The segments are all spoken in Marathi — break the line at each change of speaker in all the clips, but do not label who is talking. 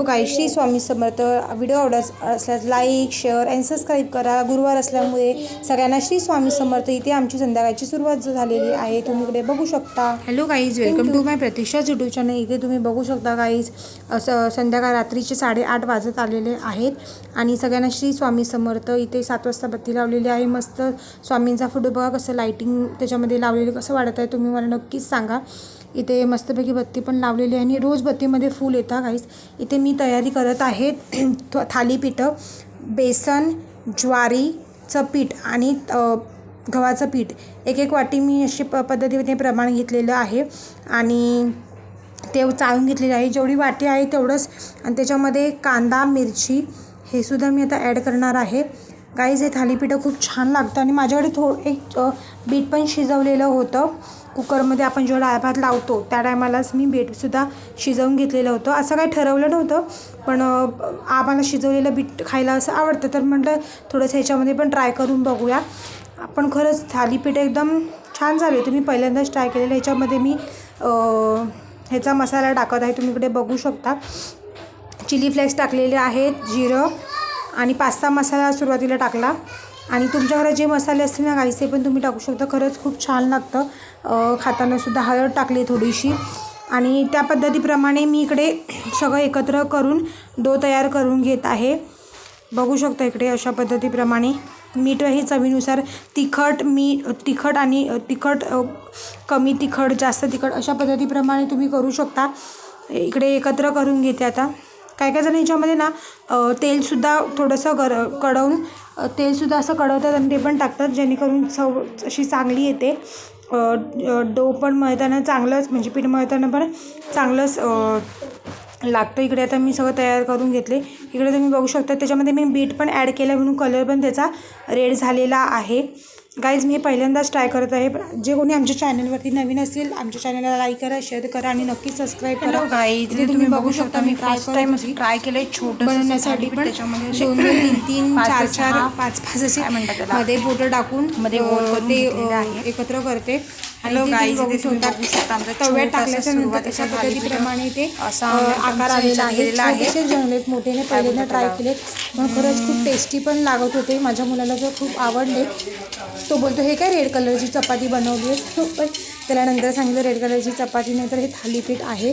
हॅलो गाई श्री स्वामी समर्थ व्हिडिओ आवडत असल्यास लाईक शेअर अँड सबस्क्राईब करा. गुरुवार असल्यामुळे सगळ्यांना श्री स्वामी समर्थ इथे आमची संध्याकाळची सुरुवात झालेली आहे. तुम्ही इकडे बघू शकता. Hello guys welcome to my प्रतीक्षाच YouTube channel इथे तुम्ही बघू शकता गाईज असं संध्याकाळ रात्रीचे साडेआठ वाजत आलेले आहेत. आणि सगळ्यांना श्री स्वामी समर्थ इथे सात वाजता बत्ती लावलेली आहे. मस्त स्वामींचा फोटो बघा कसं लाईटिंग त्याच्यामध्ये लावलेलं कसं वाटत आहे तुम्ही मला नक्कीच सांगा. इथे मस्तपैकी बत्ती पण लावलेली आहे आणि रोज बत्तीमध्ये फूल येतात गाईस इथे मी तयारी करत आहे थ- थालीपीठं बेसन ज्वारीचं पीठ आणि गव्हाचं पीठ. एक एक वाटी मी अशी प पद्धतीने प्रमाण घेतलेलं आहे आणि ते चाळून घेतलेले आहे. जेवढी वाटी आहे तेवढंच. आणि त्याच्यामध्ये कांदा मिरची हे सुद्धा मी आता ॲड करणार आहे. गाईज हे थालीपीठं खूप छान लागतं आणि माझ्याकडे थो एक बीट पण शिजवलेलं होतं. कुकरमध्ये आपण जेव्हा डाळ भात लावतो त्या टायमालाच मी बीटसुद्धा शिजवून घेतलेलं होतं. असं काही ठरवलं नव्हतं पण आम्हाला शिजवलेलं बीट खायला असं आवडतं. तर म्हटलं थोडंसं ह्याच्यामध्ये पण ट्राय करून बघूया. आपण खरंच थालीपीठ एकदम छान झाले तुम्ही पहिल्यांदाच ट्राय केलेलं. ह्याच्यामध्ये मी ह्याचा मसाला टाकत आहे. तुम्ही इकडे बघू शकता. चिली फ्लेक्स टाकलेले आहेत जिरं आणि पास्ता मसाला सुरुवातीला टाकला. आणि तुमच्याकडे जे मसाले असतील ना गाईस ते पण तुम्ही टाकू शकता. खरंच खूप छान लागतं. खातानासुद्धा हळद टाकली थोडीशी. आणि त्या पद्धतीप्रमाणे मी इकडे सगळं एकत्र करून डो तयार करून घेत आहे. बघू शकता इकडे अशा पद्धतीप्रमाणे. मीठ हे चवीनुसार तिखट मीठ तिखट आणि तिखट कमी तिखट जास्त तिखट अशा पद्धतीप्रमाणे तुम्ही करू शकता. इकडे एकत्र करून घेते आता. काय काय जण ह्याच्यामध्ये ना तेलसुद्धा थोडंसं गर कडवून तेलसुद्धा असं कडवतात आणि ते पण टाकतात जेणेकरून चव अशी चांगली येते. डो पण मळताना चांगलंच म्हणजे पीठ मळताना पण चांगलंच लागतं. इकडे आता मी सगळं तयार करून घेतले. इकडे तुम्ही बघू शकता त्याच्यामध्ये मी बीट पण ॲड केलं म्हणून कलर पण त्याचा रेड झालेला आहे. गाईज मी पहिल्यांदाच ट्राय करत आहे. जे कोणी आमच्या चॅनलवरती नवीन असतील आमच्या चॅनलला लाईक करा शेअर करा आणि नक्की सबस्क्राईब करा.
गाईज
तुम्ही बघू शकता मी
फर्स्ट टाइम ट्राय केलंय छोटं
बनवण्यासाठी पण
त्याच्यामध्ये.
दोन दोन तीन तीन चार चार पाच पाच असे
काय म्हणतात?
मध्ये बोटं टाकून
मध्ये
ते. एकत्र करते.
Guys,
बघू
इथे तुम्ही
शकता
बघू शकता आमचा
तव्यात टाकल्याच्या नंतर अशा पद्धतीप्रमाणे ते
असा
आकार आलेला आहे. छोटेसे मोठेने पहिल्यांदा ट्राय केले पण खरंच खूप टेस्टी पण लागत होते. माझ्या मुलाला तर खूप आवडले. तो बोलतो हे काय रेड कलरची चपाती बनवली आहे पण त्याला नंतर सांगितलं रेड कलरची चपाती नाही तर हे थालीपीठ आहे.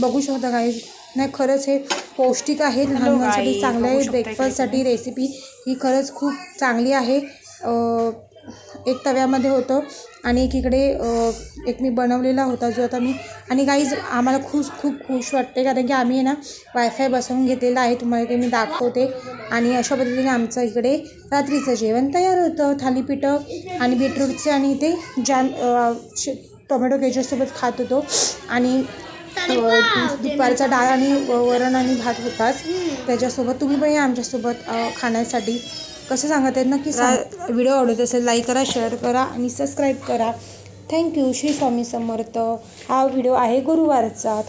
बघू शकता काही नाही खरंच हे पौष्टिक आहे. लहान मुलांसाठी चांगलं आहे. ब्रेकफास्टसाठी रेसिपी ही खरंच खूप चांगली आहे. एक तव्यामध्ये होतं आणि एक इकडे एक मी बनवलेला होता जो आता मी आणि काहीच आम्हाला खूप खूप खुश वाटते कारण की आम्ही आहे ना वायफाय बसवून घेतलेला आहे. तुम्हाला ते मी दाखवते. आणि अशा पद्धतीने आमचं इकडे रात्रीचं जेवण तयार होतं. थालीपीठं आणि बीटरूटचे आणि इथे जॅम टोमॅटो केचपसोबत खात होतो. आणि दुपारचा डाळ आणि वरण आणि भात होताच. त्याच्यासोबत तुम्ही पण या आमच्यासोबत खाण्यासाठी. कसं सांगत आहेत नक्की सांग व्हिडिओ आवडत असेल लाईक करा शेअर करा आणि सबस्क्राईब करा. Thank you Shri Swami Samarth. हा व्हिडिओ आहे गुरुवारचा.